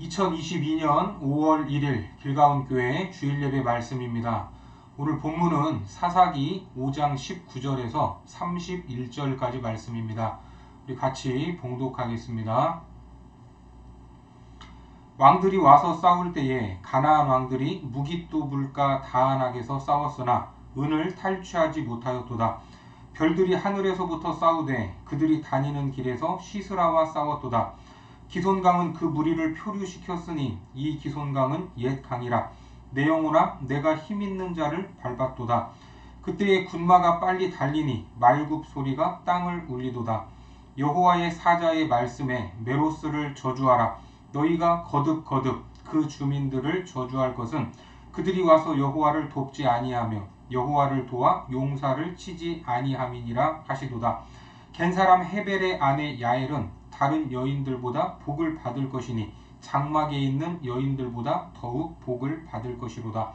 2022년 5월 1일 길가온 교회 주일 예배 말씀입니다. 오늘 본문은 사사기 5장 19절에서 31절까지 말씀입니다. 우리 같이 봉독하겠습니다. 왕들이 와서 싸울 때에 가나안 왕들이 무기또 불가 다안악에서 싸웠으나 은을 탈취하지 못하였도다. 별들이 하늘에서부터 싸우되 그들이 다니는 길에서 시스라와 싸웠도다. 기손강은 그 무리를 표류시켰으니 이 기손강은 옛 강이라. 내 영혼아 내가 힘 있는 자를 밟았도다. 그때의 군마가 빨리 달리니 말굽 소리가 땅을 울리도다. 여호와의 사자의 말씀에 메로스를 저주하라. 너희가 거듭거듭 그 주민들을 저주할 것은 그들이 와서 여호와를 돕지 아니하며 여호와를 도와 용사를 치지 아니함이니라 하시도다. 겐 사람 헤벨의 아내 야엘은 다른 여인들보다 복을 받을 것이니 장막에 있는 여인들보다 더욱 복을 받을 것이로다.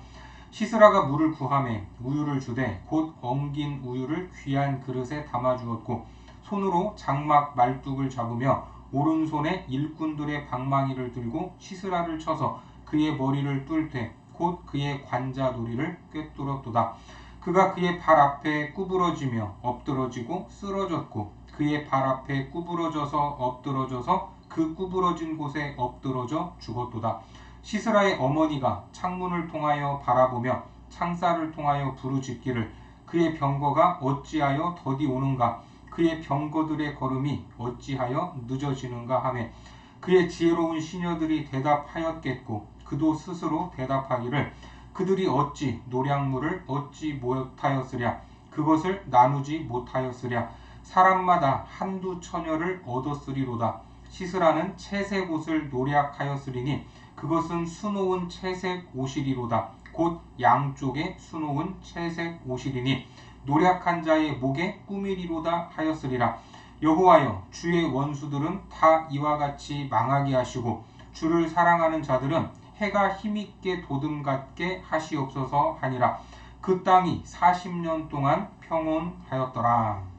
시스라가 물을 구함에 우유를 주되 곧 엉긴 우유를 귀한 그릇에 담아 주었고 손으로 장막 말뚝을 잡으며 오른손에 일꾼들의 방망이를 들고 시스라를 쳐서 그의 머리를 뚫되 곧 그의 관자놀이를 꿰뚫었도다. 그가 그의 발 앞에 구부러지며 엎드러지고 쓰러졌고 그의 발 앞에 구부러져서 엎드러져서 그 구부러진 곳에 엎드러져 죽었도다. 시스라의 어머니가 창문을 통하여 바라보며 창살을 통하여 부르짖기를 그의 병거가 어찌하여 더디 오는가? 그의 병거들의 걸음이 어찌하여 늦어지는가 하매 그의 지혜로운 시녀들이 대답하였겠고 그도 스스로 대답하기를 그들이 어찌 노량물을 얻지 못하였으랴? 그것을 나누지 못하였으랴 사람마다 한두 처녀를 얻었으리로다. 시스라는 채색 옷을 노략하였으리니 그것은 수놓은 채색 옷이리로다. 곧 양쪽에 수놓은 채색 옷이리니 노략한 자의 목에 꾸미리로다 하였으리라. 여호와여 주의 원수들은 다 이와 같이 망하게 하시고 주를 사랑하는 자들은 해가 힘있게 도듬 같게 하시옵소서 하니라. 그 땅이 40년 동안 평온하였더라.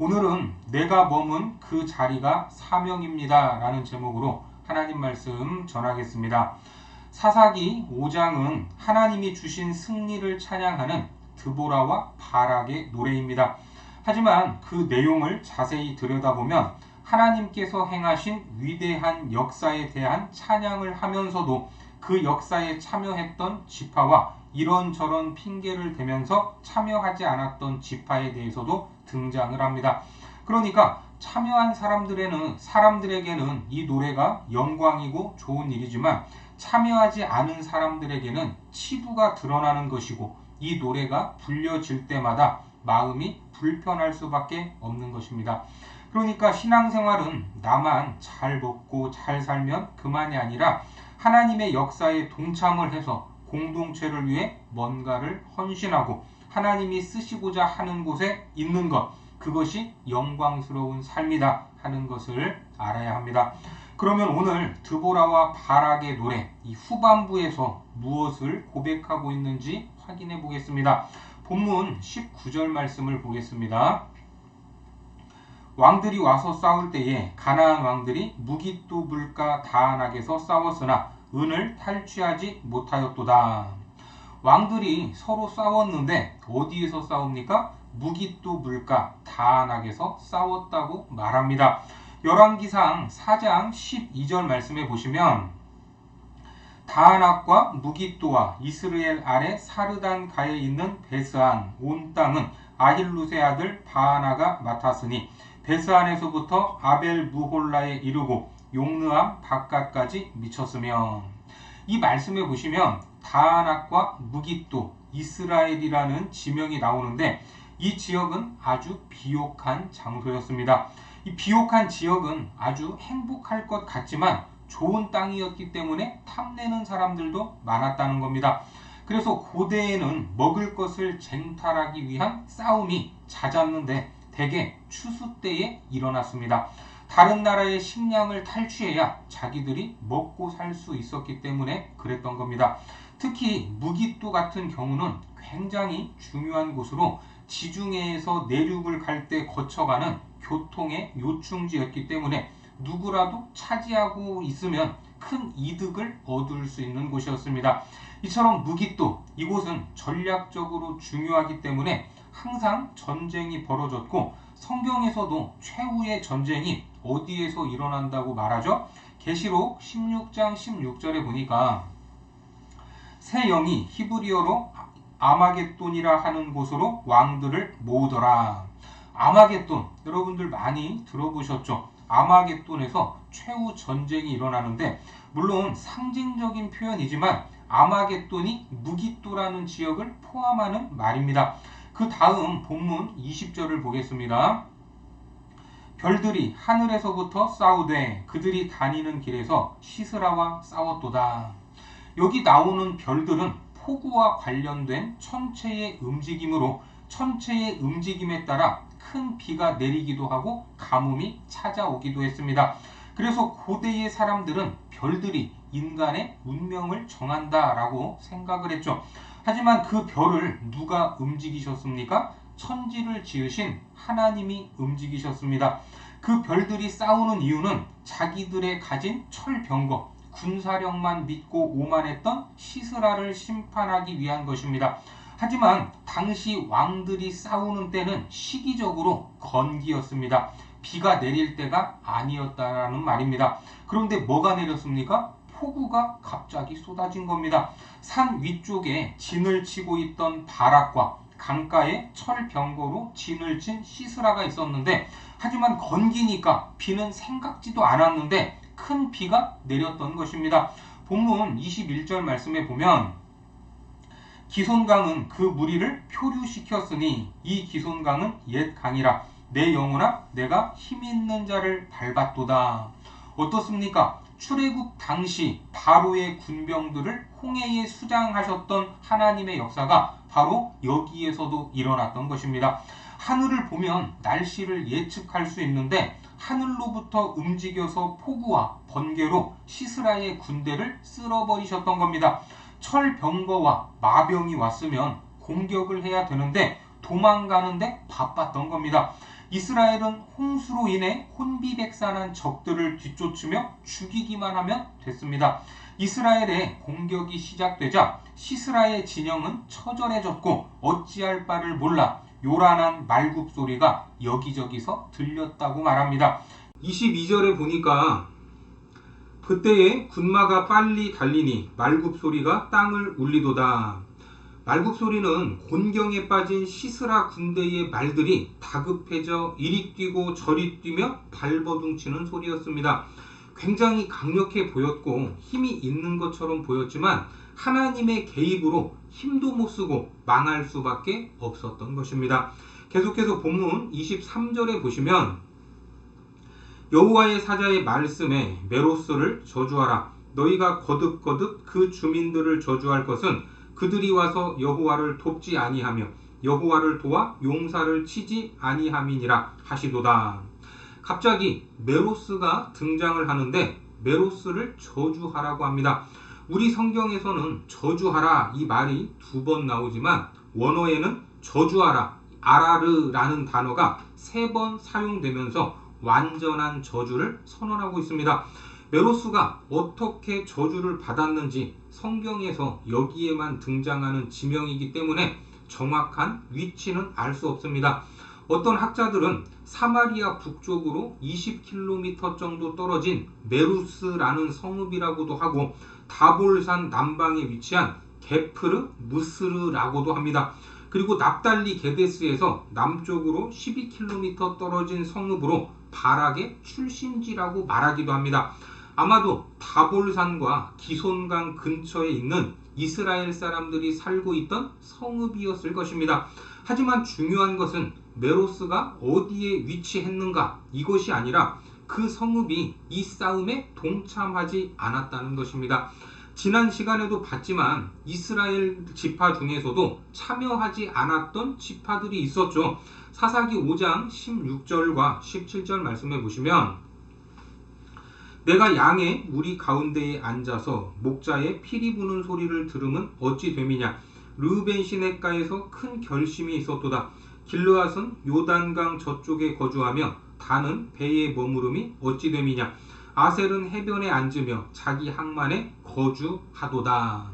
오늘은 내가 머문 그 자리가 사명입니다. 라는 제목으로 하나님 말씀 전하겠습니다. 사사기 5장은 하나님이 주신 승리를 찬양하는 드보라와 바락의 노래입니다. 하지만 그 내용을 자세히 들여다보면 하나님께서 행하신 위대한 역사에 대한 찬양을 하면서도 그 역사에 참여했던 지파와 이런저런 핑계를 대면서 참여하지 않았던 지파에 대해서도 등장을 합니다. 그러니까 참여한 사람들에는 사람들에게는 이 노래가 영광이고 좋은 일이지만 참여하지 않은 사람들에게는 치부가 드러나는 것이고 이 노래가 불려질 때마다 마음이 불편할 수밖에 없는 것입니다. 그러니까 신앙생활은 나만 잘 먹고 잘 살면 그만이 아니라 하나님의 역사에 동참을 해서 공동체를 위해 뭔가를 헌신하고 하나님이 쓰시고자 하는 곳에 있는 것 그것이 영광스러운 삶이다 하는 것을 알아야 합니다. 그러면 오늘 드보라와 바락의 노래 이 후반부에서 무엇을 고백하고 있는지 확인해 보겠습니다. 본문 19절 말씀을 보겠습니다. 왕들이 와서 싸울 때에 가나안 왕들이 무기또 불가 다안악에서 싸웠으나 은을 탈취하지 못하였도다. 왕들이 서로 싸웠는데 어디에서 싸웁니까? 무기또 물가 다안악에서 싸웠다고 말합니다. 열왕기상 4장 12절 말씀에 보시면 다안악과 무기또와 이스라엘 아래 사르단 가에 있는 베스안 온 땅은 아힐루세 아들 바하나가 맡았으니 베스안에서부터 아벨 무홀라에 이르고 용르암 바깥까지 미쳤으며 이 말씀에 보시면 다안악과 무기또 이스라엘이라는 지명이 나오는데 이 지역은 아주 비옥한 장소였습니다. 이 비옥한 지역은 아주 행복할 것 같지만 좋은 땅이었기 때문에 탐내는 사람들도 많았다는 겁니다. 그래서 고대에는 먹을 것을 쟁탈하기 위한 싸움이 잦았는데 대개 추수 때에 일어났습니다. 다른 나라의 식량을 탈취해야 자기들이 먹고 살 수 있었기 때문에 그랬던 겁니다. 특히 무기또 같은 경우는 굉장히 중요한 곳으로 지중해에서 내륙을 갈 때 거쳐가는 교통의 요충지였기 때문에 누구라도 차지하고 있으면 큰 이득을 얻을 수 있는 곳이었습니다. 이처럼 무기또 이곳은 전략적으로 중요하기 때문에 항상 전쟁이 벌어졌고 성경에서도 최후의 전쟁이 어디에서 일어난다고 말하죠? 계시록 16장 16절에 보니까 새 영이 히브리어로 아마겟돈이라 하는 곳으로 왕들을 모으더라. 아마겟돈 여러분들 많이 들어보셨죠? 아마겟돈에서 최후 전쟁이 일어나는데 물론 상징적인 표현이지만 아마겟돈이 무기또라는 지역을 포함하는 말입니다. 그 다음 본문 20절을 보겠습니다. 별들이 하늘에서부터 싸우되 그들이 다니는 길에서 시스라와 싸웠도다. 여기 나오는 별들은 폭우와 관련된 천체의 움직임으로 천체의 움직임에 따라 큰 비가 내리기도 하고 가뭄이 찾아오기도 했습니다. 그래서 고대의 사람들은 별들이 인간의 운명을 정한다라고 생각을 했죠. 하지만 그 별을 누가 움직이셨습니까? 천지를 지으신 하나님이 움직이셨습니다. 그 별들이 싸우는 이유는 자기들의 가진 철병거, 군사력만 믿고 오만했던 시스라를 심판하기 위한 것입니다. 하지만 당시 왕들이 싸우는 때는 시기적으로 건기였습니다. 비가 내릴 때가 아니었다는 말입니다. 그런데 뭐가 내렸습니까? 폭우가 갑자기 쏟아진 겁니다. 산 위쪽에 진을 치고 있던 바락과 강가에 철병거로 진을 친 시스라가 있었는데 하지만 건기니까 비는 생각지도 않았는데 큰 비가 내렸던 것입니다. 본문 21절 말씀에 보면 기손강은 그 무리를 표류시켰으니 이 기손강은 옛 강이라 내 영혼아 내가 힘 있는 자를 밟았도다. 어떻습니까? 출애굽 당시 바로의 군병들을 홍해에 수장하셨던 하나님의 역사가 바로 여기에서도 일어났던 것입니다. 하늘을 보면 날씨를 예측할 수 있는데 하늘로부터 움직여서 폭우와 번개로 시스라의 군대를 쓸어버리셨던 겁니다. 철병거와 마병이 왔으면 공격을 해야 되는데 도망가는데 바빴던 겁니다. 이스라엘은 홍수로 인해 혼비백산한 적들을 뒤쫓으며 죽이기만 하면 됐습니다. 이스라엘의 공격이 시작되자 시스라의 진영은 처절해졌고 어찌할 바를 몰라 요란한 말굽 소리가 여기저기서 들렸다고 말합니다. 22절에 보니까 그때에 군마가 빨리 달리니 말굽 소리가 땅을 울리도다. 말국 소리는 곤경에 빠진 시스라 군대의 말들이 다급해져 이리 뛰고 저리 뛰며 발버둥치는 소리였습니다. 굉장히 강력해 보였고 힘이 있는 것처럼 보였지만 하나님의 개입으로 힘도 못 쓰고 망할 수밖에 없었던 것입니다. 계속해서 본문 23절에 보시면 여호와의 사자의 말씀에 메로스를 저주하라 너희가 거듭거듭 그 주민들을 저주할 것은 그들이 와서 여호와를 돕지 아니하며 여호와를 도와 용사를 치지 아니함이니라 하시도다. 갑자기 메로스가 등장을 하는데 메로스를 저주하라고 합니다. 우리 성경에서는 저주하라 이 말이 두 번 나오지만 원어에는 저주하라 아라르라는 단어가 세 번 사용되면서 완전한 저주를 선언하고 있습니다. 메로스가 어떻게 저주를 받았는지 성경에서 여기에만 등장하는 지명이기 때문에 정확한 위치는 알 수 없습니다. 어떤 학자들은 사마리아 북쪽으로 20km 정도 떨어진 메루스라는 성읍이라고도 하고 다볼산 남방에 위치한 게프르 무스르라고도 합니다. 그리고 납달리 게데스에서 남쪽으로 12km 떨어진 성읍으로 바락의 출신지라고 말하기도 합니다. 아마도 다볼산과 기손강 근처에 있는 이스라엘 사람들이 살고 있던 성읍이었을 것입니다. 하지만 중요한 것은 메로스가 어디에 위치했는가 이것이 아니라 그 성읍이 이 싸움에 동참하지 않았다는 것입니다. 지난 시간에도 봤지만 이스라엘 지파 중에서도 참여하지 않았던 지파들이 있었죠. 사사기 5장 16절과 17절 말씀해 보시면 내가 양의 무리 가운데에 앉아서 목자의 피리 부는 소리를 들으면 어찌 됨이냐 르벤 시내가에서 큰 결심이 있었도다 길르앗은 요단강 저쪽에 거주하며 단은 배에 머무름이 어찌 됨이냐 아셀은 해변에 앉으며 자기 항만에 거주하도다.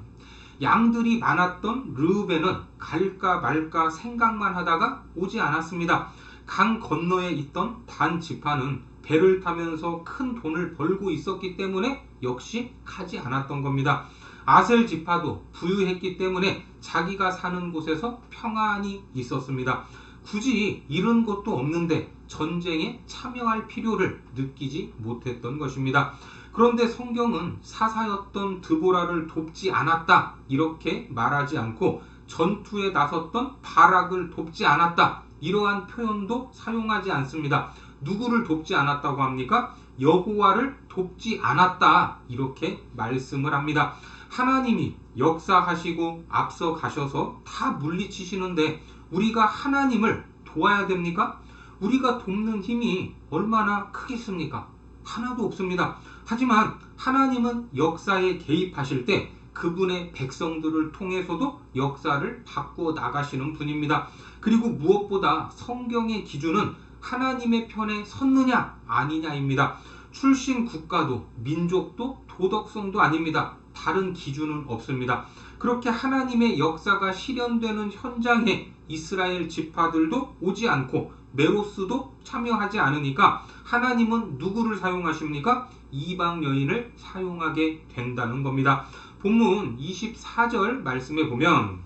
양들이 많았던 르우벤은 갈까 말까 생각만 하다가 오지 않았습니다. 강 건너에 있던 단 지파는 배를 타면서 큰 돈을 벌고 있었기 때문에 역시 가지 않았던 겁니다. 아셀 지파도 부유했기 때문에 자기가 사는 곳에서 평안히 있었습니다. 굳이 이런 것도 없는데 전쟁에 참여할 필요를 느끼지 못했던 것입니다. 그런데 성경은 사사였던 드보라를 돕지 않았다 이렇게 말하지 않고 전투에 나섰던 바락을 돕지 않았다 이러한 표현도 사용하지 않습니다. 누구를 돕지 않았다고 합니까? 여호와를 돕지 않았다 이렇게 말씀을 합니다. 하나님이 역사하시고 앞서 가셔서 다 물리치시는데 우리가 하나님을 도와야 됩니까? 우리가 돕는 힘이 얼마나 크겠습니까? 하나도 없습니다. 하지만 하나님은 역사에 개입하실 때 그분의 백성들을 통해서도 역사를 바꾸어 나가시는 분입니다. 그리고 무엇보다 성경의 기준은 하나님의 편에 섰느냐 아니냐입니다. 출신 국가도 민족도 도덕성도 아닙니다. 다른 기준은 없습니다. 그렇게 하나님의 역사가 실현되는 현장에 이스라엘 지파들도 오지 않고 메로스도 참여하지 않으니까 하나님은 누구를 사용하십니까? 이방 여인을 사용하게 된다는 겁니다. 본문 24절 말씀에 보면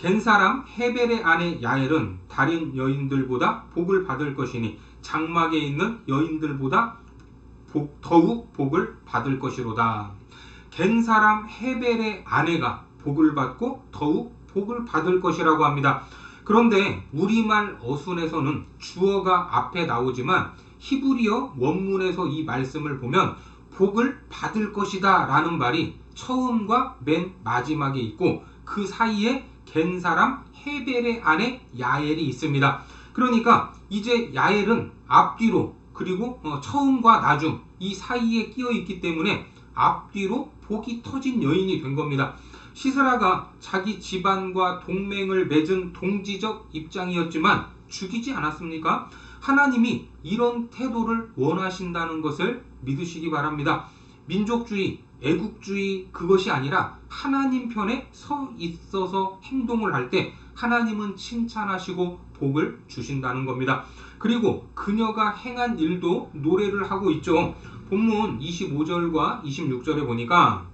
겐사람 헤벨의 아내 야엘은 다른 여인들보다 복을 받을 것이니 장막에 있는 여인들보다 복, 더욱 복을 받을 것이로다. 겐사람 헤벨의 아내가 복을 받고 더욱 복을 받을 것이라고 합니다. 그런데 우리말 어순에서는 주어가 앞에 나오지만 히브리어 원문에서 이 말씀을 보면 복을 받을 것이다 라는 말이 처음과 맨 마지막에 있고 그 사이에 겐 사람 헤벨의 아내 야엘이 있습니다. 그러니까 이제 야엘은 앞뒤로 그리고 어, 처음과 나중 이 사이에 끼어 있기 때문에 앞뒤로 복이 터진 여인이 된 겁니다. 시스라가 자기 집안과 동맹을 맺은 동지적 입장이었지만 죽이지 않았습니까? 하나님이 이런 태도를 원하신다는 것을 믿으시기 바랍니다. 민족주의, 애국주의 그것이 아니라 하나님 편에 서 있어서 행동을 할 때 하나님은 칭찬하시고 복을 주신다는 겁니다. 그리고 그녀가 행한 일도 노래를 하고 있죠. 본문 25절과 26절에 보니까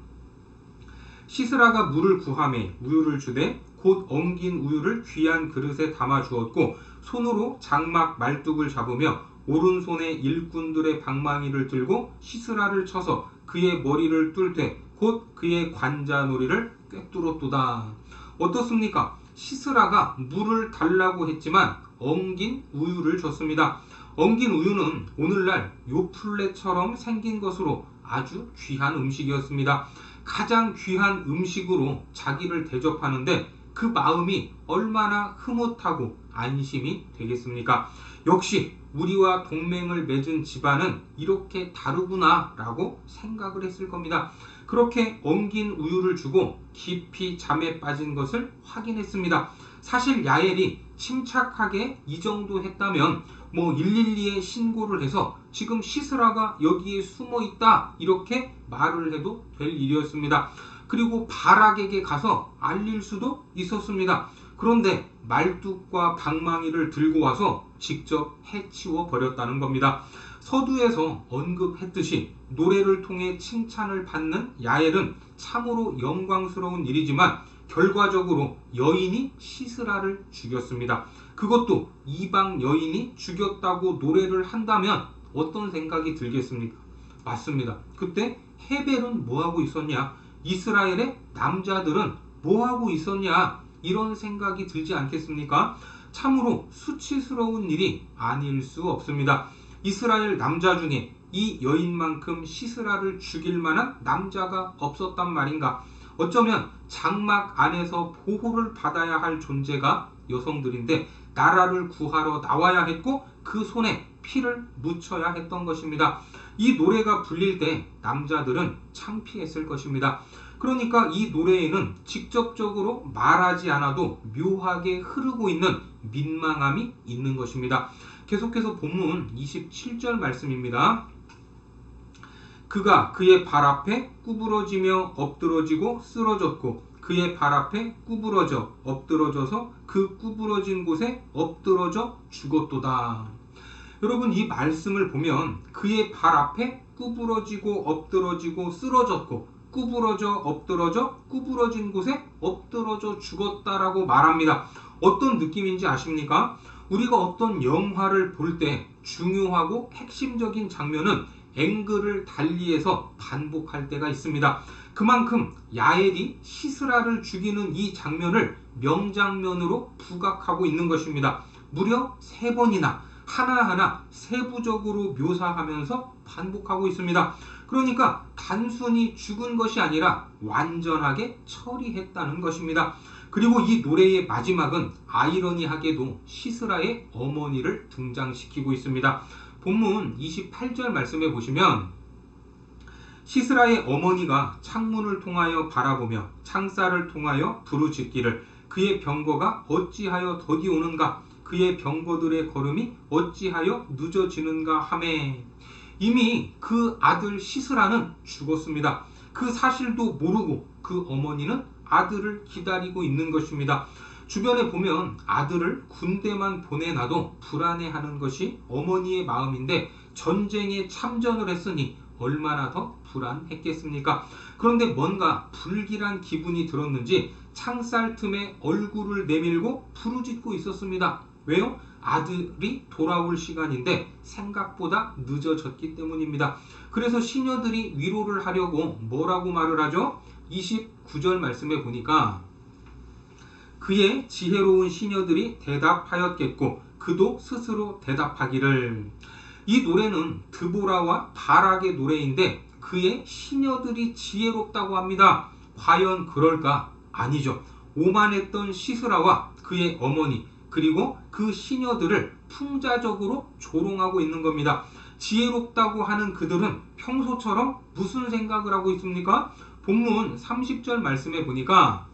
시스라가 물을 구함에 우유를 주되 곧 엉긴 우유를 귀한 그릇에 담아 주었고 손으로 장막 말뚝을 잡으며 오른손에 일꾼들의 방망이를 들고 시스라를 쳐서 그의 머리를 뚫되 곧 그의 관자놀이를 꿰뚫었도다. 어떻습니까? 시스라가 물을 달라고 했지만 엉긴 우유를 줬습니다. 엉긴 우유는 오늘날 요플레처럼 생긴 것으로 아주 귀한 음식이었습니다. 가장 귀한 음식으로 자기를 대접하는데 그 마음이 얼마나 흐뭇하고 안심이 되겠습니까? 역시 우리와 동맹을 맺은 집안은 이렇게 다르구나 라고 생각을 했을 겁니다. 그렇게 엉긴 우유를 주고 깊이 잠에 빠진 것을 확인했습니다. 사실 야엘이 침착하게 이 정도 했다면 뭐 112에 신고를 해서 지금 시스라가 여기에 숨어 있다 이렇게 말을 해도 될 일이었습니다. 그리고 바락에게 가서 알릴 수도 있었습니다. 그런데 말뚝과 방망이를 들고 와서 직접 해치워 버렸다는 겁니다. 서두에서 언급했듯이 노래를 통해 칭찬을 받는 야엘은 참으로 영광스러운 일이지만 결과적으로 여인이 시스라를 죽였습니다. 그것도 이방 여인이 죽였다고 노래를 한다면 어떤 생각이 들겠습니까? 맞습니다. 그때 헤벨은 뭐하고 있었냐? 이스라엘의 남자들은 뭐하고 있었냐? 이런 생각이 들지 않겠습니까? 참으로 수치스러운 일이 아닐 수 없습니다. 이스라엘 남자 중에 이 여인만큼 시스라를 죽일 만한 남자가 없었단 말인가? 어쩌면 장막 안에서 보호를 받아야 할 존재가 여성들인데 나라를 구하러 나와야 했고 그 손에 피를 묻혀야 했던 것입니다. 이 노래가 불릴 때 남자들은 창피했을 것입니다. 그러니까 이 노래에는 직접적으로 말하지 않아도 묘하게 흐르고 있는 민망함이 있는 것입니다. 계속해서 본문 27절 말씀입니다. 그가 그의 발 앞에 구부러지며 엎드러지고 쓰러졌고 그의 발 앞에 구부러져 엎드러져서 그 구부러진 곳에 엎드러져 죽었도다. 여러분 이 말씀을 보면 그의 발 앞에 구부러지고 엎드러지고 쓰러졌고 구부러져 엎드러져 구부러진 곳에 엎드러져 죽었다라고 말합니다. 어떤 느낌인지 아십니까? 우리가 어떤 영화를 볼 때 중요하고 핵심적인 장면은 앵글을 달리해서 반복할 때가 있습니다. 그만큼 야엘이 시스라를 죽이는 이 장면을 명장면으로 부각하고 있는 것입니다. 무려 세 번이나 하나하나 세부적으로 묘사하면서 반복하고 있습니다. 그러니까 단순히 죽은 것이 아니라 완전하게 처리했다는 것입니다. 그리고 이 노래의 마지막은 아이러니하게도 시스라의 어머니를 등장시키고 있습니다. 본문 28절 말씀에 보시면 시스라의 어머니가 창문을 통하여 바라보며 창살을 통하여 부르짖기를 그의 병거가 어찌하여 더디 오는가 그의 병거들의 걸음이 어찌하여 늦어지는가 하매 이미 그 아들 시스라는 죽었습니다. 그 사실도 모르고 그 어머니는 아들을 기다리고 있는 것입니다. 주변에 보면 아들을 군대만 보내놔도 불안해하는 것이 어머니의 마음인데 전쟁에 참전을 했으니 얼마나 더 불안했겠습니까? 그런데 뭔가 불길한 기분이 들었는지 창살 틈에 얼굴을 내밀고 부르짖고 있었습니다. 왜요? 아들이 돌아올 시간인데 생각보다 늦어졌기 때문입니다. 그래서 시녀들이 위로를 하려고 뭐라고 말을 하죠? 29절 말씀에 보니까 그의 지혜로운 시녀들이 대답하였겠고 그도 스스로 대답하기를 이 노래는 드보라와 바락의 노래인데 그의 시녀들이 지혜롭다고 합니다. 과연 그럴까? 아니죠. 오만했던 시스라와 그의 어머니 그리고 그 시녀들을 풍자적으로 조롱하고 있는 겁니다. 지혜롭다고 하는 그들은 평소처럼 무슨 생각을 하고 있습니까? 본문 30절 말씀에 보니까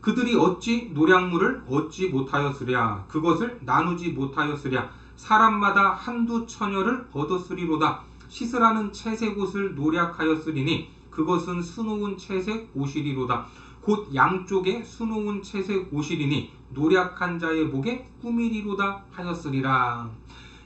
그들이 어찌 노량물을 얻지 못하였으랴 그것을 나누지 못하였으랴 사람마다 한두 처녀를 얻었으리로다 시스라는 채색 옷을 노략하였으리니 그것은 수놓은 채색 옷이리로다 곧 양쪽에 수놓은 채색 옷이리니 노략한 자의 목에 꾸미리로다 하였으리라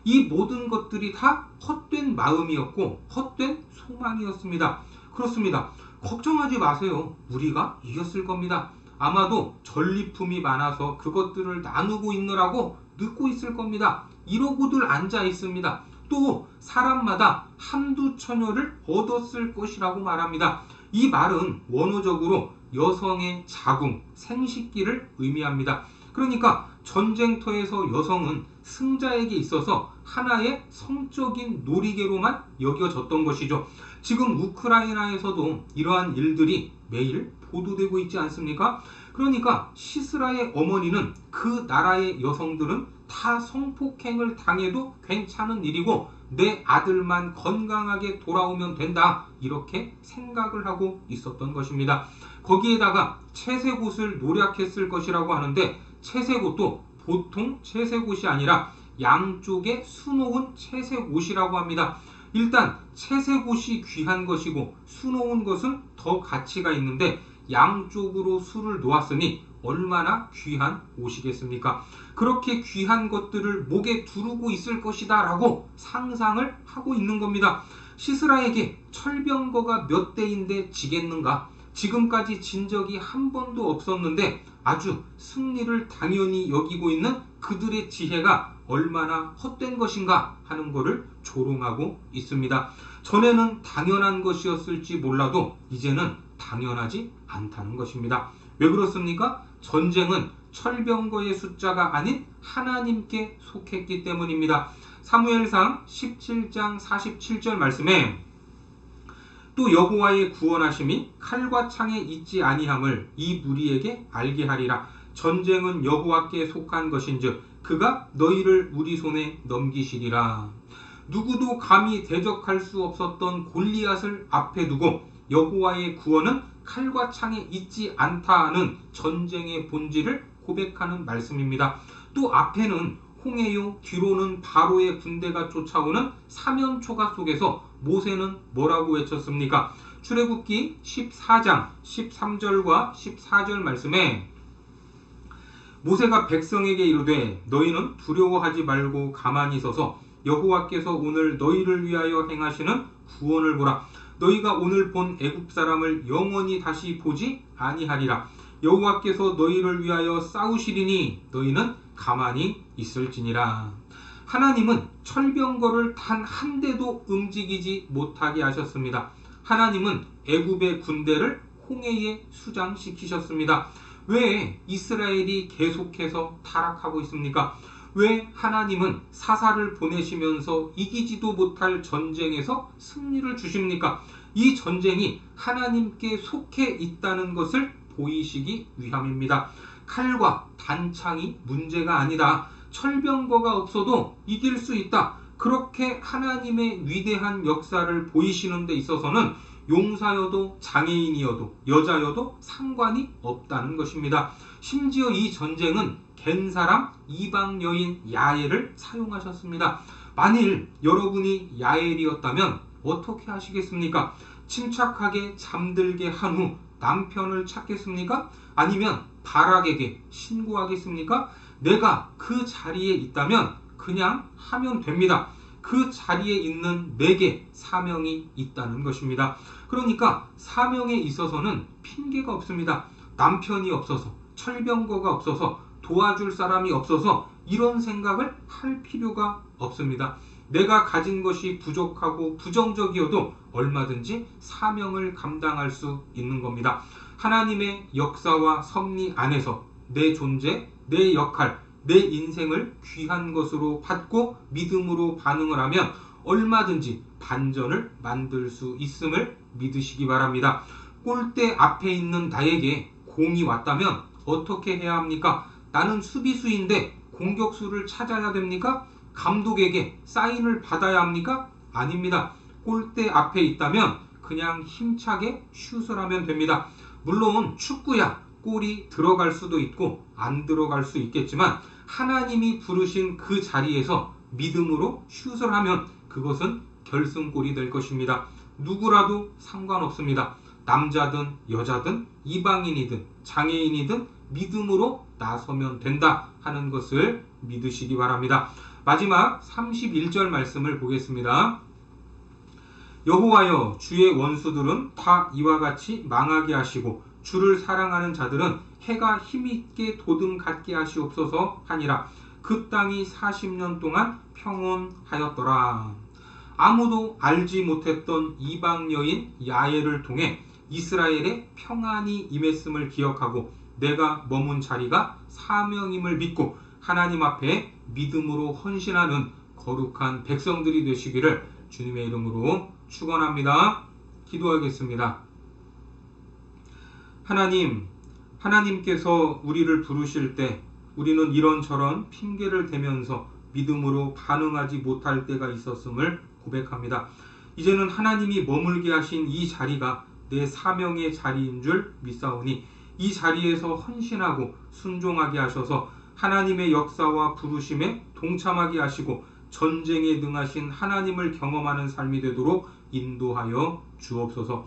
이 모든 것들이 다 헛된 마음이었고 헛된 소망이었습니다 그렇습니다 걱정하지 마세요 우리가 이겼을 겁니다 아마도 전리품이 많아서 그것들을 나누고 있느라고 늦고 있을 겁니다. 이러고들 앉아 있습니다. 또 사람마다 한두 처녀를 얻었을 것이라고 말합니다. 이 말은 원어적으로 여성의 자궁, 생식기를 의미합니다. 그러니까 전쟁터에서 여성은 승자에게 있어서 하나의 성적인 놀이개로만 여겨졌던 것이죠. 지금 우크라이나에서도 이러한 일들이 매일 보도되고 있지 않습니까? 그러니까 시스라의 어머니는 그 나라의 여성들은 다 성폭행을 당해도 괜찮은 일이고 내 아들만 건강하게 돌아오면 된다 이렇게 생각을 하고 있었던 것입니다. 거기에다가 채색옷을 노력했을 것이라고 하는데 채색옷도 보통 채색옷이 아니라 양쪽에 수놓은 채색옷이라고 합니다. 일단 채색옷이 귀한 것이고 수놓은 것은 더 가치가 있는데 양쪽으로 수를 놓았으니 얼마나 귀한 옷이겠습니까? 그렇게 귀한 것들을 목에 두르고 있을 것이다 라고 상상을 하고 있는 겁니다. 시스라에게 철병거가 몇 대인데 지겠는가? 지금까지 진 적이 한 번도 없었는데 아주 승리를 당연히 여기고 있는 그들의 지혜가 얼마나 헛된 것인가 하는 것을 조롱하고 있습니다. 전에는 당연한 것이었을지 몰라도 이제는 당연하지 않다는 것입니다. 왜 그렇습니까? 전쟁은 철병거의 숫자가 아닌 하나님께 속했기 때문입니다. 사무엘상 17장 47절 말씀에 또 여호와의 구원하심이 칼과 창에 있지 아니함을 이 무리에게 알게 하리라. 전쟁은 여호와께 속한 것인즉 그가 너희를 우리 손에 넘기시리라. 누구도 감히 대적할 수 없었던 골리앗을 앞에 두고 여호와의 구원은 칼과 창에 있지 않다는 전쟁의 본질을 고백하는 말씀입니다. 또 앞에는 홍해요 뒤로는 바로의 군대가 쫓아오는 사면초가 속에서 모세는 뭐라고 외쳤습니까? 출애굽기 14장 13절과 14절 말씀에 모세가 백성에게 이르되 너희는 두려워하지 말고 가만히 서서 여호와께서 오늘 너희를 위하여 행하시는 구원을 보라. 너희가 오늘 본 애굽 사람을 영원히 다시 보지 아니하리라. 여호와께서 너희를 위하여 싸우시리니 너희는 가만히 있을지니라 하나님은 철병거를 단 한 대도 움직이지 못하게 하셨습니다. 하나님은 애굽의 군대를 홍해에 수장시키셨습니다. 왜 이스라엘이 계속해서 타락하고 있습니까? 왜 하나님은 사사를 보내시면서 이기지도 못할 전쟁에서 승리를 주십니까? 이 전쟁이 하나님께 속해 있다는 것을 보이시기 위함입니다. 칼과 단창이 문제가 아니다. 철병거가 없어도 이길 수 있다. 그렇게 하나님의 위대한 역사를 보이시는 데 있어서는 용사여도 장애인이어도 여자여도 상관이 없다는 것입니다. 심지어 이 전쟁은 갠 사람 이방 여인 야엘을 사용하셨습니다. 만일 여러분이 야엘이었다면 어떻게 하시겠습니까? 침착하게 잠들게 한 후 남편을 찾겠습니까? 아니면 바락에게 신고하겠습니까? 내가 그 자리에 있다면 그냥 하면 됩니다. 그 자리에 있는 내게 사명이 있다는 것입니다. 그러니까 사명에 있어서는 핑계가 없습니다. 남편이 없어서, 철병거가 없어서, 도와줄 사람이 없어서 이런 생각을 할 필요가 없습니다. 내가 가진 것이 부족하고 부정적이어도 얼마든지 사명을 감당할 수 있는 겁니다. 하나님의 역사와 섭리 안에서 내 존재, 내 역할, 내 인생을 귀한 것으로 받고 믿음으로 반응을 하면 얼마든지 반전을 만들 수 있음을 믿으시기 바랍니다. 골대 앞에 있는 나에게 공이 왔다면 어떻게 해야 합니까? 나는 수비수인데 공격수를 찾아야 됩니까? 감독에게 사인을 받아야 합니까? 아닙니다. 골대 앞에 있다면 그냥 힘차게 슛을 하면 됩니다. 물론 축구야 골이 들어갈 수도 있고 안 들어갈 수 있겠지만 하나님이 부르신 그 자리에서 믿음으로 슛을 하면 그것은 결승골이 될 것입니다. 누구라도 상관없습니다. 남자든 여자든 이방인이든 장애인이든 믿음으로 나서면 된다 하는 것을 믿으시기 바랍니다. 마지막 31절 말씀을 보겠습니다. 여호와여 주의 원수들은 다 이와 같이 망하게 하시고 주를 사랑하는 자들은 해가 힘있게 도등 갖게 하시옵소서 하니라 그 땅이 40년 동안 평온하였더라 아무도 알지 못했던 이방 여인 야엘을 통해 이스라엘의 평안이 임했음을 기억하고 내가 머문 자리가 사명임을 믿고 하나님 앞에 믿음으로 헌신하는 거룩한 백성들이 되시기를 주님의 이름으로 축원합니다. 기도하겠습니다. 하나님, 하나님께서 우리를 부르실 때 우리는 이런저런 핑계를 대면서 믿음으로 반응하지 못할 때가 있었음을 고백합니다. 이제는 하나님이 머물게 하신 이 자리가 내 사명의 자리인 줄 믿사오니 이 자리에서 헌신하고 순종하게 하셔서 하나님의 역사와 부르심에 동참하게 하시고 전쟁에 능하신 하나님을 경험하는 삶이 되도록 인도하여 주옵소서.